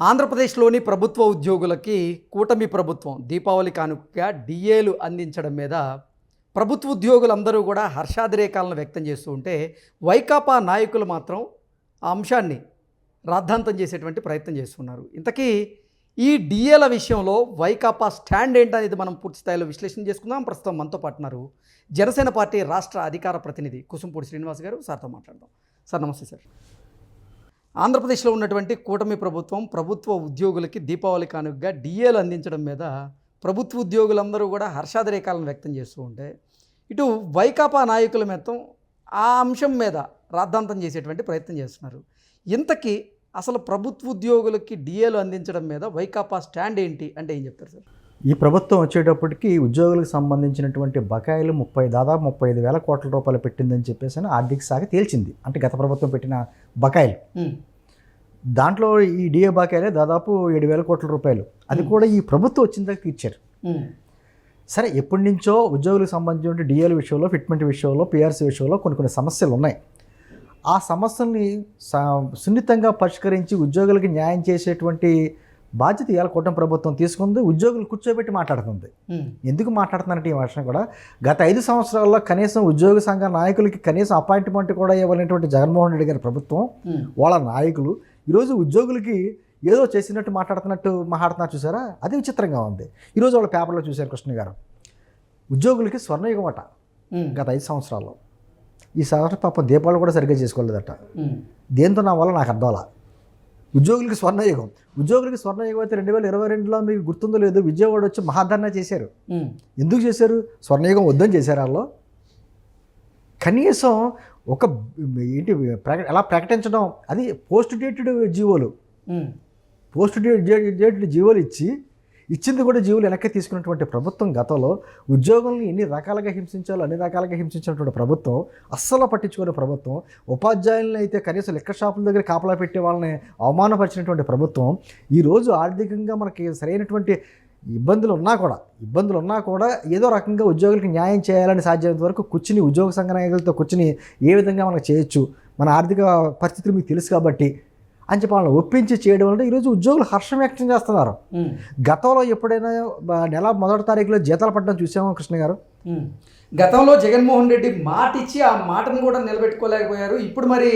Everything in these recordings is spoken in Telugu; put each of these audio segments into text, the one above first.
ఆంధ్రప్రదేశ్లోని ప్రభుత్వ ఉద్యోగులకి కూటమి ప్రభుత్వం దీపావళి కానుకగా డిఏలు అందించడం మీద ప్రభుత్వ ఉద్యోగులందరూ కూడా హర్షాదిరేకాలను వ్యక్తం చేస్తూ ఉంటే వైకాపా నాయకులు మాత్రం ఆ అంశాన్ని రాద్ధాంతం చేసేటువంటి ప్రయత్నం చేస్తున్నారు. ఇంతకీ ఈ డిఏల విషయంలో వైకాపా స్టాండ్ ఏంటనేది మనం పూర్తి స్థాయిలో విశ్లేషణ చేసుకుందాం. ప్రస్తుతం మనతో పాటున్నారు జనసేన పార్టీ రాష్ట్ర అధికార ప్రతినిధి కుసుంపూడి శ్రీనివాస్ గారు. సార్తో మాట్లాడదాం. సార్ నమస్తే సార్. ఆంధ్రప్రదేశ్లో ఉన్నటువంటి కూటమి ప్రభుత్వం ప్రభుత్వ ఉద్యోగులకి దీపావళి కానుకగా డిఏలు అందించడం మీద ప్రభుత్వ ఉద్యోగులందరూ కూడా హర్షాతిరేకాలను వ్యక్తం చేస్తూ ఉంటే ఇటు వైకాపా నాయకుల మొత్తం ఆ అంశం మీద రాద్ధాంతం చేసేటువంటి ప్రయత్నం చేస్తున్నారు. ఇంతకీ అసలు ప్రభుత్వ ఉద్యోగులకి డిఏలు అందించడం మీద వైకాపా స్టాండ్ ఏంటి అంటే ఏం చెప్తారు సార్? ఈ ప్రభుత్వం వచ్చేటప్పటికి ఉద్యోగులకు సంబంధించినటువంటి బకాయిలు ముప్పై దాదాపు ముప్పై ఐదు వేల కోట్ల రూపాయలు పెట్టిందని చెప్పేసి అని ఆర్థిక శాఖ తేల్చింది. అంటే గత ప్రభుత్వం పెట్టిన బకాయిలు. దాంట్లో ఈ డిఏ బకాయిలే దాదాపు ఏడు వేల కోట్ల రూపాయలు. అది కూడా ఈ ప్రభుత్వం వచ్చిన దాకా తీర్చారు. సరే ఎప్పటి నుంచో ఉద్యోగులకు సంబంధించిన డిఏల విషయంలో ఫిట్మెంట్ విషయంలో పిఆర్సీ విషయంలో కొన్ని కొన్ని సమస్యలు ఉన్నాయి. ఆ సమస్యల్ని స- సున్నితంగా పరిష్కరించి ఉద్యోగులకి న్యాయం చేసేటువంటి బాధ్యత ఇవాళ కూటమి ప్రభుత్వం తీసుకుంది. ఉద్యోగులు కూర్చోబెట్టి మాట్లాడుతుంది. ఎందుకు మాట్లాడుతున్నారంటే ఈ వర్షం కూడా గత ఐదు సంవత్సరాల్లో కనీసం ఉద్యోగ సంఘ నాయకులకి కనీసం అపాయింట్మెంట్ కూడా ఇవ్వలేనటువంటి జగన్మోహన్ రెడ్డి గారి ప్రభుత్వం వాళ్ళ నాయకులు ఈరోజు ఉద్యోగులకి ఏదో చేసినట్టు మాట్లాడుతున్నట్టు మాట్లాడుతున్నారు చూసారా? అది విచిత్రంగా ఉంది. ఈరోజు వాళ్ళ పేపర్లో చూశారు కృష్ణ గారు. ఉద్యోగులకి స్వర్ణయుగం అట గత ఐదు సంవత్సరాల్లో. ఈ సంవత్సరం పాపం దీపావళి కూడా సరిగ్గా చేసుకోలేదట. దేంతో నా వల్ల నాకు అర్థాల ఉద్యోగులకి స్వర్ణయుగం. ఉద్యోగులకి స్వర్ణయుగం అయితే రెండు వేల ఇరవై రెండులో మీకు గుర్తుందో లేదో విజయవాడ వచ్చి మహాధర్నా చేశారు. ఎందుకు చేశారు? స్వర్ణయుగం వద్దని చేశారు వాళ్ళు? కనీసం ఒక ఏంటి ప్రక ఎలా ప్రకటించడం అది పోస్ట్ డేటెడ్ జీవోలు పోస్ట్ డేట్ డేటెడ్ జీవోలు ఇచ్చి ఇచ్చింది కూడా జీవులు వెనక్కి తీసుకున్నటువంటి ప్రభుత్వం గతంలో ఉద్యోగుల్ని ఎన్ని రకాలుగా హింసించాలో అన్ని రకాలుగా హింసించినటువంటి ప్రభుత్వం అస్సలు పట్టించుకునే ప్రభుత్వం ఉపాధ్యాయులను అయితే కనీసం లెక్క షాపుల దగ్గర కాపలా పెట్టే వాళ్ళని అవమానపరిచినటువంటి ప్రభుత్వం ఈరోజు ఆర్థికంగా మనకి సరైనటువంటి ఇబ్బందులు ఉన్నా కూడా ఇబ్బందులు ఉన్నా కూడా ఏదో రకంగా ఉద్యోగులకు న్యాయం చేయాలని సాధ్యమైనంత వరకు కూర్చుని ఉద్యోగ సంఘ నాయకులతో కూర్చుని ఏ విధంగా మనకు చేయొచ్చు మన ఆర్థిక పరిస్థితులు మీకు తెలుసు కాబట్టి అని చెప్పి వాళ్ళని ఒప్పించి చేయడం వల్ల ఈరోజు ఉద్యోగులు హర్షం వ్యక్తం చేస్తున్నారు. గతంలో ఎప్పుడైనా నెల మొదటి తారీఖులో జీతాలు పడడం చూసామో కృష్ణ గారు? గతంలో జగన్మోహన్ రెడ్డి మాట ఇచ్చి ఆ మాటను కూడా నిలబెట్టుకోలేకపోయారు. ఇప్పుడు మరి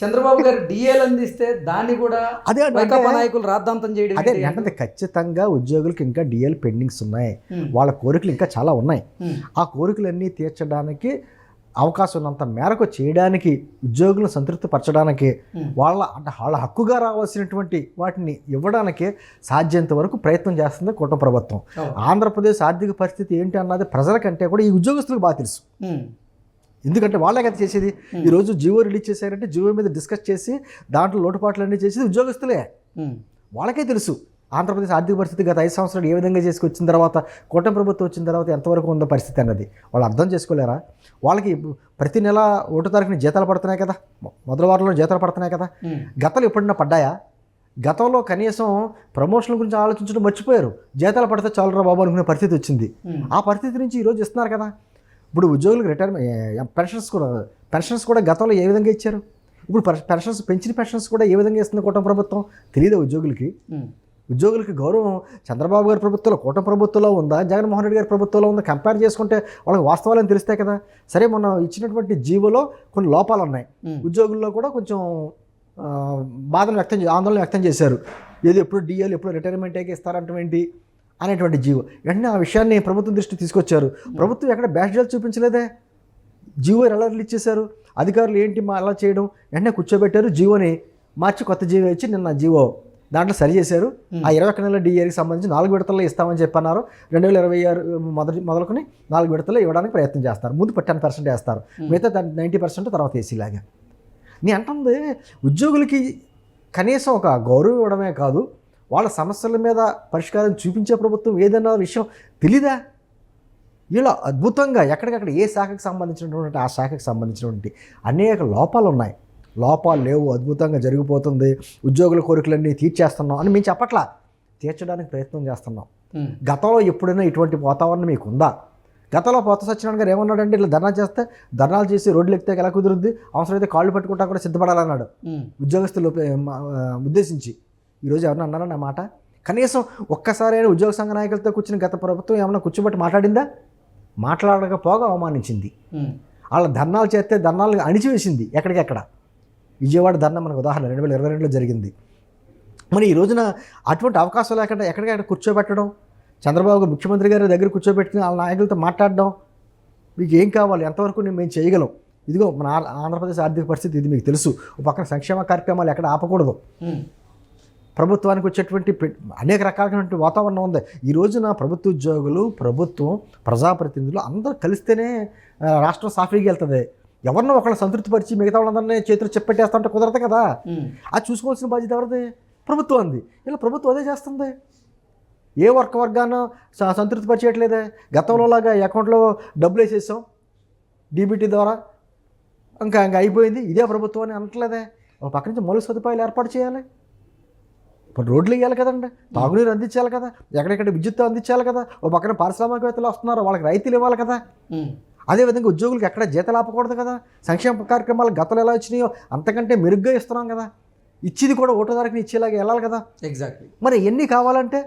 చంద్రబాబు గారు డిఏలు అందిస్తే దాన్ని కూడా అదే నాయకులు రాద్ధాంతం చేయడం అదే? అంటే ఖచ్చితంగా ఉద్యోగులకు ఇంకా డిఎల్ పెండింగ్స్ ఉన్నాయి. వాళ్ళ కోరికలు ఇంకా చాలా ఉన్నాయి. ఆ కోరికలన్నీ తీర్చడానికి అవకాశం ఉన్నంత మేరకు చేయడానికి ఉద్యోగులను సంతృప్తి పరచడానికి ఉమ్. వాళ్ళ అంటే వాళ్ళ హక్కుగా రావాల్సినటువంటి వాటిని ఇవ్వడానికి సాధ్యంత వరకు ప్రయత్నం చేస్తుంది కూటమి ప్రభుత్వం. ఆంధ్రప్రదేశ్ ఆర్థిక పరిస్థితి ఏంటి అన్నది ప్రజలకంటే కూడా ఈ ఉద్యోగస్తులకు బాగా తెలుసు. ఎందుకంటే వాళ్ళే కదా చేసేది ఈరోజు జియో రిలీజ్ చేశారంటే జియో మీద డిస్కస్ చేసి దాంట్లో లోటుపాట్లన్నీ చేసేది ఉద్యోగస్తులే. వాళ్ళకే తెలుసు ఆంధ్రప్రదేశ్ ఆర్థిక పరిస్థితి గత ఐదు సంవత్సరాలు ఏ విధంగా చేసుకొచ్చిన తర్వాత కూటమి ప్రభుత్వం వచ్చిన తర్వాత ఎంతవరకు ఉందో పరిస్థితి అన్నది వాళ్ళు అర్థం చేసుకోలేరా? వాళ్ళకి ప్రతి నెల ఒకటో తారీఖున జీతాలు పడుతున్నాయి కదా? మొదటి వారంలో జీతాలు పడుతున్నాయి కదా. గతాలు ఎప్పుడన్నా పడ్డాయా? గతంలో కనీసం ప్రమోషన్ల గురించి ఆలోచించడం మర్చిపోయారు. జీతాలు పడితే చాలురా బాబు అనుకునే పరిస్థితి వచ్చింది. ఆ పరిస్థితి నుంచి ఈరోజు ఇస్తున్నారు కదా? ఇప్పుడు ఉద్యోగులకు రిటైర్మెంట్ పెన్షన్స్ కూడా పెన్షన్స్ కూడా గతంలో ఏ విధంగా ఇచ్చారు? ఇప్పుడు పెన్- పెన్షన్స్ పెంచిన పెన్షన్స్ కూడా ఏ విధంగా ఇస్తుంది కూటమి ప్రభుత్వం? తెలియదు ఉద్యోగులకి. ఉద్యోగులకి గౌరవం చంద్రబాబు గారి ప్రభుత్వంలో కూటమి ప్రభుత్వంలో ఉందా? జగన్మోహన్ రెడ్డి గారి ప్రభుత్వంలో ఉందా? కంపేర్ చేసుకుంటే వాళ్ళకి వాస్తవాలను తెలుస్తాయి కదా? సరే మొన్న ఇచ్చినటువంటి జీవోలో కొన్ని లోపాలు ఉన్నాయి. ఉద్యోగుల్లో కూడా కొంచెం బాధను వ్యక్తం చే- ఆందోళన వ్యక్తం చేశారు. ఏది ఎప్పుడు డిఎల్ ఎప్పుడు రిటైర్మెంట్ ఇస్తారంటే ఏంటి? అనేటువంటి జీవో. వెంటనే ఆ విషయాన్ని ప్రభుత్వం దృష్టికి తీసుకొచ్చారు. ప్రభుత్వం ఎక్కడ బ్యాడ్జాలు చూపించలేదే? జీవో ఎలా రిలీజ్ చేశారు అధికారులు ఏంటి మా అలా చేయడం? వెంటనే కూర్చోబెట్టారు. జీవోని మార్చి కొత్త జీవో ఇచ్చి నిన్న జీవో దాంట్లో సరి చేశారు. ఆ ఇరవై ఒక్క నెలల డిఏకి సంబంధించి నాలుగు విడతల్లో ఇస్తామని చెప్పన్నారు. రెండు వేల ఇరవై ఆరు మొదటి మొదలుకొని నాలుగు విడతల్లో ఇవ్వడానికి ప్రయత్నం చేస్తారు. ముందు టెన్ పర్సెంట్ వేస్తారు. మిగతా నైంటీ పర్సెంట్ తర్వాత ఏసీలాగా నేను అంటుంది ఉద్యోగులకి కనీసం ఒక గౌరవం ఇవ్వడమే కాదు వాళ్ళ సమస్యల మీద పరిష్కారం చూపించే ప్రభుత్వం ఏదన్నా విషయం తెలీదా? ఇలా అద్భుతంగా ఎక్కడికక్కడ ఏ శాఖకు సంబంధించినటువంటి ఆ శాఖకు సంబంధించినటువంటి అనేక లోపాలు ఉన్నాయి లోపాలు లేవు అద్భుతంగా జరిగిపోతుంది ఉద్యోగుల కోరికలన్నీ తీర్చేస్తున్నాం అని మేము చెప్పట్లా. తీర్చడానికి ప్రయత్నం చేస్తున్నాం. గతంలో ఎప్పుడైనా ఇటువంటి వాతావరణం మీకు ఉందా గతంలో పోత సత్యనారాయణ గారు ఏమన్నాడంటే ఇట్లా ధర్నా చేస్తే ధర్నాలు చేసి రోడ్లు ఎక్కితే ఎలా కుదురుద్ది? అవసరమైతే కాళ్ళు పట్టుకుంటా కూడా సిద్ధపడాలన్నాడు. ఉద్యోగస్తులు ఉద్దేశించి. ఈరోజు ఎవరన్నా అన్నారా నా మాట? కనీసం ఒక్కసారి అయినా ఉద్యోగ సంఘ నాయకులతో కూర్చుని గత ప్రభుత్వం ఏమన్నా కూర్చోబెట్టి మాట్లాడిందా? మాట్లాడకపోగా అవమానించింది. వాళ్ళ ధర్నాలు చేస్తే ధర్నాలు అణిచివేసింది ఎక్కడికెక్కడ? విజయవాడ ధర్నా మనకు ఉదాహరణ రెండు వేల ఇరవై రెండులో జరిగింది. మరి ఈ రోజున అటువంటి అవకాశం లేకుండా ఎక్కడికక్కడ కూర్చోబెట్టడం చంద్రబాబు ముఖ్యమంత్రి గారి దగ్గర కూర్చోబెట్టుకుని వాళ్ళ నాయకులతో మాట్లాడడం మీకు ఏం కావాలి? ఎంతవరకు నేను మేము చేయగలం? ఇదిగో మన ఆంధ్రప్రదేశ్ ఆర్థిక పరిస్థితి ఇది మీకు తెలుసు. ఒక పక్కన సంక్షేమ కార్యక్రమాలు ఎక్కడ ఆపకూడదు. ప్రభుత్వానికి వచ్చేటువంటి అనేక రకాలైనటువంటి వాతావరణం ఉంది. ఈ రోజున ప్రభుత్వ ఉద్యోగులు ప్రభుత్వం ప్రజాప్రతినిధులు అందరూ కలిస్తేనే రాష్ట్రం సాఫీగా వెళ్తుంది. ఎవరినో ఒకళ్ళని సంతృప్తిపరిచి మిగతా వాళ్ళందరినీ చేతులు చెప్పెట్టేస్తా ఉంటే కుదరదు కదా. అది చూసుకోవాల్సిన బాధ్యత ఎవరిది? ప్రభుత్వం అంది. ఇలా ప్రభుత్వం అదే చేస్తుంది. ఏ వర్గ వర్గాన్ని స- సంతృప్తి పరిచేయట్లేదే గతంలో లాగా అకౌంట్లో డబ్బులు వేసేసాం. డీబీటీ ద్వారా. ఇంకా ఇంకా అయిపోయింది. ఇదే ప్రభుత్వం అని అనట్లేదే. ఒక పక్క నుంచి మౌలిక సదుపాయాలు ఏర్పాటు చేయాలి. ఇప్పుడు రోడ్లు వేయాలి కదండి. తాగునీరు అందించాలి కదా. ఎక్కడెక్కడ విద్యుత్ అందించాలి కదా. ఒక పక్కన పారిశ్రామికవేత్తలు వస్తున్నారు. వాళ్ళకి రైతులు ఇవ్వాలి కదా. అదేవిధంగా ఉద్యోగులకు ఎక్కడ జీతాలు ఆపకూడదు కదా? సంక్షేమ కార్యక్రమాలు గతంలో ఎలా వచ్చినాయో అంతకంటే మెరుగ్గా ఇస్తున్నాం కదా. ఇచ్చేది కూడా ధరకి ఇచ్చేలాగా వెళ్ళాలి కదా. ఎగ్జాక్ట్లీ మరి ఎన్ని కావాలంటే?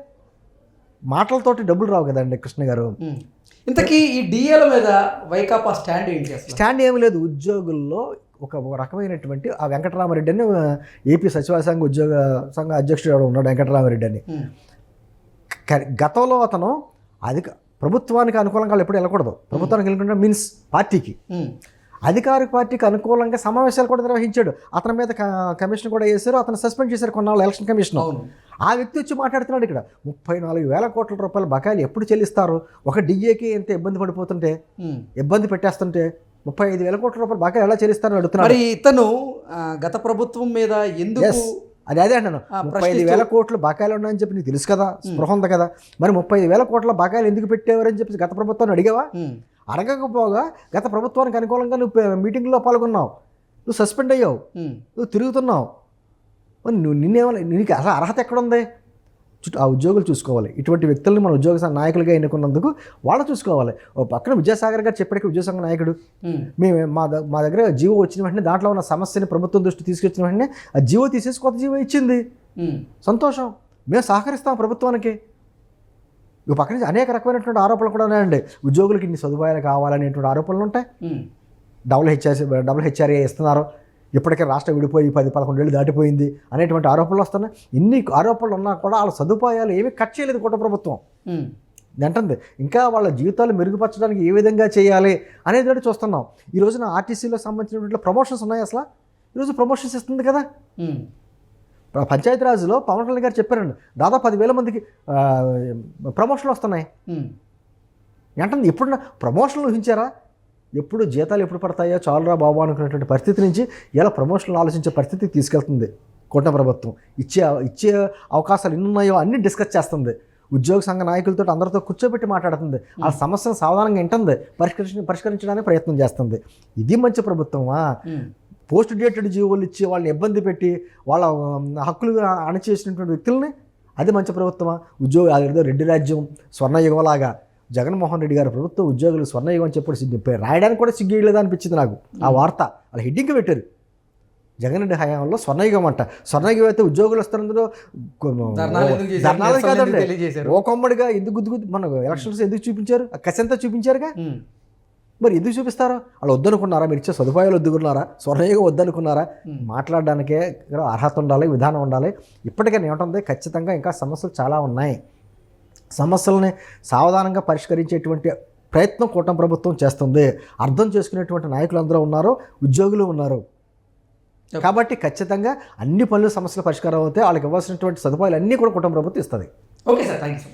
మాటలతోటి డబ్బులు రావు కదండి కృష్ణ గారు. ఇంతకీ ఈ డిఏల మీద వైకాపా స్టాండ్ ఏంటి స్టాండ్ ఏమీ లేదు. ఉద్యోగుల్లో ఒక రకమైనటువంటి ఆ వెంకటరామరెడ్డి అని ఏపీ సచివాలయ సంఘ ఉద్యోగ సంఘ అధ్యక్షుడు ఉన్నాడు వెంకటరామరెడ్డి అని. గతంలో అతను అధిక ప్రభుత్వానికి అనుకూలంగా వాళ్ళు ఎప్పుడు వెళ్ళకూడదు. ప్రభుత్వానికి వెళ్ళకుండా మీన్స్ పార్టీకి. అధికారిక పార్టీకి అనుకూలంగా సమావేశాలు కూడా నిర్వహించాడు. అతని మీద కమిషన్ కూడా వేశారు. అతను సస్పెండ్ చేశారు కొన్నాళ్ళు ఎలక్షన్ కమిషన్ ఆ వ్యక్తి వచ్చి మాట్లాడుతున్నాడు ఇక్కడ. ముప్పై నాలుగు వేల కోట్ల రూపాయల బకాయిలు ఎప్పుడు చెల్లిస్తారు? ఒక డిఏకి ఎంత ఇబ్బంది పడిపోతుంటే. ఇబ్బంది పెట్టేస్తుంటే ముప్పై ఐదు వేల కోట్ల రూపాయల బకాయిలు ఎలా చెల్లిస్తారని అడుగుతున్నాడు. మరి ఇతను గత ప్రభుత్వం మీద ఎందుకు. అది అదే అంటాను. ముప్పై ఐదు వేల కోట్లు బకాయిలు ఉన్నాయని చెప్పి నీకు తెలుసు కదా స్పృహ ఉంది కదా. మరి ముప్పై ఐదు వేల కోట్ల బకాయిలు ఎందుకు పెట్టేవారని చెప్పి గత ప్రభుత్వాన్ని అడిగావా. అడగకపోగా గత ప్రభుత్వానికి అనుకూలంగా నువ్వు మీటింగ్లో పాల్గొన్నావు. నువ్వు సస్పెండ్ అయ్యావు. నువ్వు తిరుగుతున్నావు. మరి నువ్వు నిన్నేమో నీకు అసలు అర్హత ఎక్కడుంది? ఆ ఉద్యోగులు చూసుకోవాలి. ఇటువంటి వ్యక్తుల్ని మన ఉద్యోగ సంఘ నాయకులుగా ఎన్నుకున్నందుకు వాళ్ళు చూసుకోవాలి. ఓ పక్కన విద్యాసాగర్ గారు చెప్పాడు ఉద్యోగ సంఘ నాయకుడు. మేము మా మా దగ్గర జీవో వచ్చిన వెంటనే దాంట్లో ఉన్న సమస్యని ప్రభుత్వం దృష్టి తీసుకొచ్చిన వెంటనే ఆ జీవో తీసేసి కొత్త జీవో ఇచ్చింది. సంతోషం. మేము సహకరిస్తాం ప్రభుత్వానికి. ఇక పక్క నుంచి అనేక రకమైనటువంటి ఆరోపణలు కూడా ఉన్నాయండి. ఉద్యోగులకి ఇన్ని సదుపాయాలు కావాలనేటువంటి ఆరోపణలు ఉంటాయి. డబుల్ హెచ్ఆర్ డబుల్ హెచ్ఆర్ఏ ఇస్తున్నారు. ఇప్పటికే రాష్ట్రం విడిపోయి పది పదకొండేళ్ళు దాటిపోయింది అనేటువంటి ఆరోపణలు వస్తున్నాయి. ఇన్ని ఆరోపణలు ఉన్నా కూడా వాళ్ళ సదుపాయాలు ఏమీ కట్ చేయలేదు కూట ప్రభుత్వం. అంటుంది ఇంకా వాళ్ళ జీవితాలు మెరుగుపరచడానికి ఏ విధంగా చేయాలి అనేది చూస్తున్నాం. ఈ రోజున ఆర్టీసీలో సంబంధించినటువంటి ప్రమోషన్స్ ఉన్నాయి అసలు? ఈరోజు ప్రమోషన్స్ ఇస్తుంది కదా? పంచాయతీరాజ్లో పవన్ కళ్యాణ్ గారు చెప్పారండి దాదాపు పదివేల మందికి ప్రమోషన్లు వస్తున్నాయి. ఏంటంటే ఎప్పుడు ప్రమోషన్లు ఊహించారా? ఎప్పుడు జీతాలు ఎప్పుడు పడతాయో చాలురా బాబు అనుకునేటువంటి పరిస్థితి నుంచి ఇలా ప్రమోషన్లు ఆలోచించే పరిస్థితికి తీసుకెళ్తుంది కూటమి ప్రభుత్వం. ఇచ్చే ఇచ్చే అవకాశాలు ఎన్ని ఉన్నాయో అన్ని డిస్కస్ చేస్తుంది. ఉద్యోగ సంఘ నాయకులతో అందరితో కూర్చోబెట్టి మాట్లాడుతుంది. ఆ సమస్యను సాధారణంగా వింటుంది. పరిష్కరించ పరిష్కరించడానికి ప్రయత్నం చేస్తుంది. ఇది మంచి ప్రభుత్వమా. పోస్ట్ డేటెడ్ జీవోలు ఇచ్చి వాళ్ళని ఇబ్బంది పెట్టి వాళ్ళ హక్కులు అణచేసినటువంటి వ్యక్తుల్ని అది మంచి ప్రభుత్వమా? ఉద్యోగ రెడ్డి రాజ్యం స్వర్ణయుగంలాగా జగన్మోహన్ రెడ్డి గారి ప్రభుత్వం ఉద్యోగులు స్వర్ణయుగం అని చెప్పి సిగ్గు. రాయడానికి కూడా సిగ్గేయలేదు అనిపించింది నాకు. ఆ వార్త అలా హెడ్డింగ్ పెట్టారు. జగన్ రెడ్డి హయాంలో స్వర్ణయుగం అంట. స్వర్ణయుగం అయితే ఉద్యోగులు వస్తున్నందులో ధర్నాలు కాదండి? ఓ కొమ్మడిగా ఎందుకు గుద్దు గుద్దు మన ఎలక్షన్స్ ఎందుకు చూపించారు? కసంతా చూపించారుగా. మరి ఎందుకు చూపిస్తారు? వాళ్ళు వద్దనుకున్నారా? మీరు ఇచ్చే సదుపాయాలు వద్దుకున్నారా? స్వర్ణయుగం వద్దనుకున్నారా. మాట్లాడడానికే అర్హత ఉండాలి విధానం ఉండాలి. ఇప్పటికైనా ఏమిటంది? ఖచ్చితంగా ఇంకా సమస్యలు చాలా ఉన్నాయి. సమస్యలని సావధానంగా పరిష్కరించేటువంటి ప్రయత్నం కూటమి ప్రభుత్వం చేస్తుంది. అర్థం చేసుకునేటువంటి నాయకులు అందరూ ఉన్నారు ఉద్యోగులు ఉన్నారు. కాబట్టి ఖచ్చితంగా అన్ని పనులు సమస్యల పరిష్కారం అవుతాయి వాళ్ళకి ఇవ్వాల్సినటువంటి సదుపాయాలు అన్నీ కూడా కుటుంబ ప్రభుత్వం ఇస్తుంది. Okay sir thank you